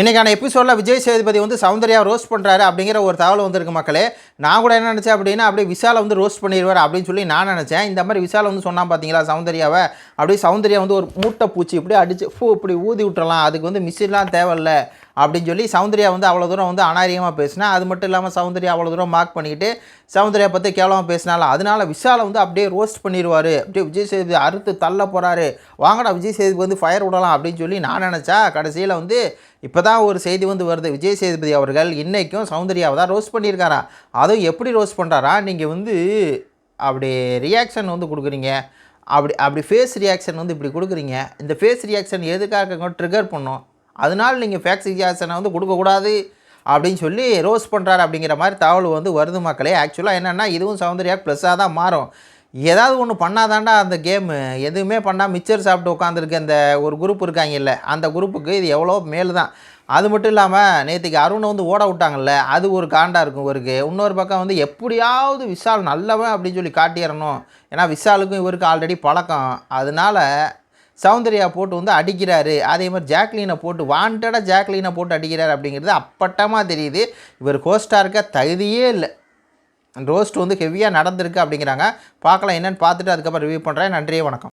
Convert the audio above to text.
இன்றைக்கான எபிசோடில் விஜய் சேதுபதி வந்து சௌந்தர்யா ரோஸ்ட் பண்ணுறாரு அப்படிங்கிற ஒரு தகவல் வந்திருக்கு மக்களே. நான் கூட என்ன நினச்சேன் அப்படின்னா அப்படியே விஷாலை வந்து ரோஸ்ட் பண்ணிடுவார் அப்படின்னு சொல்லி நான் நினச்சேன். இந்த மாதிரி விசாலை வந்து சொன்னான் பார்த்தீங்களா சௌந்தர்யாவை? அப்படியே சௌந்தர்யா வந்து ஒரு மூட்டை பூச்சி இப்படி அடிச்சு ஃபூ இப்படி ஊதி விட்டுறலாம். அதுக்கு வந்து மிஷின்லாம் தேவையில்ல அப்படின்னு சொல்லி சௌந்தர்யா வந்து அவ்வளோ தூரம் வந்து அநாரியமாக பேசினா அது மட்டும் இல்லாமல் சௌந்தர்யா அவ்வளோ தூரம் மார்க் பண்ணிக்கிட்டு சௌந்தர்யா பற்றி கேவலமாக பேசினால அதனால விஷாலை வந்து அப்படியே ரோஸ்ட் பண்ணிடுவார். அப்படியே விஜய் சேதுபதி அறுத்து தள்ள போகிறாரு வாங்கடா விஜய் சேதுபதி வந்து ஃபயர் விடலாம் அப்படின்னு சொல்லி நான் நினச்சா கடைசியில் வந்து இப்போ தான் ஒரு செய்தி வந்து வருது. விஜய் சேதுபதி அவர்கள் இன்றைக்கும் சௌந்தர்யாவை தான் ரோஸ்ட் பண்ணியிருக்காரா? அதுவும் எப்படி ரோஸ்ட் பண்ணுறாரா நீங்கள் வந்து அப்படி ரியாக்ஷன் வந்து கொடுக்குறீங்க. அப்படி அப்படி ஃபேஸ் ரியாக்ஷன் வந்து இப்படி கொடுக்குறீங்க. இந்த ஃபேஸ் ரியாக்ஷன் எதுக்காக ட்ரிகர் பண்ணும்? அதனால் நீங்கள் ஃபேக்ஸ் ரியாக்ஷனை வந்து கொடுக்கக்கூடாது அப்படின்னு சொல்லி ரோஸ் பண்ணுறாரு அப்படிங்கிற மாதிரி தகவல் வந்து வருது மக்களே. ஆக்சுவலாக என்னென்னா இதுவும் சௌந்தர்யா ப்ளஸ்ஸாக தான் மாறும். ஏதாவது ஒன்று பண்ணாதாண்டா அந்த கேமு எதுவுமே பண்ணால் மிச்சர் சாப்பிட்டு உட்காந்துருக்க அந்த ஒரு குரூப் இருக்காங்கல்ல அந்த குரூப்புக்கு இது எவ்வளோ மேல் தான் அது மட்டும் இல்லாமல் நேற்றுக்கு அருணை வந்து ஓட விட்டாங்கல்ல அது ஒரு காண்டாக இருக்கும் இவருக்கு. இன்னொரு பக்கம் வந்து எப்படியாவது விஷால் நல்லவன் அப்படின்னு சொல்லி காட்டிடணும் ஏன்னா விஷாலுக்கும் இவருக்கு ஆல்ரெடி பழக்கம். அதனால சௌந்தர்யா போட்டு வந்து அடிக்கிறாரு. அதே மாதிரி ஜாக்லீனை போட்டு வாண்டடாக ஜாக்லீனை போட்டு அடிக்கிறாரு அப்படிங்கிறது அப்பட்டமாக தெரியுது. இவர் ஹோஸ்டாக இருக்க தகுதியே இல்லை. ரோஸ்ட் வந்து ஹெவியாக நடந்திருக்கு அப்படிங்கிறாங்க. பார்க்கலாம் என்னென்னு பார்த்துட்டு அதுக்கப்புறம் ரிவ்யூ பண்ணுறேன் நன்றியே வணக்கம்.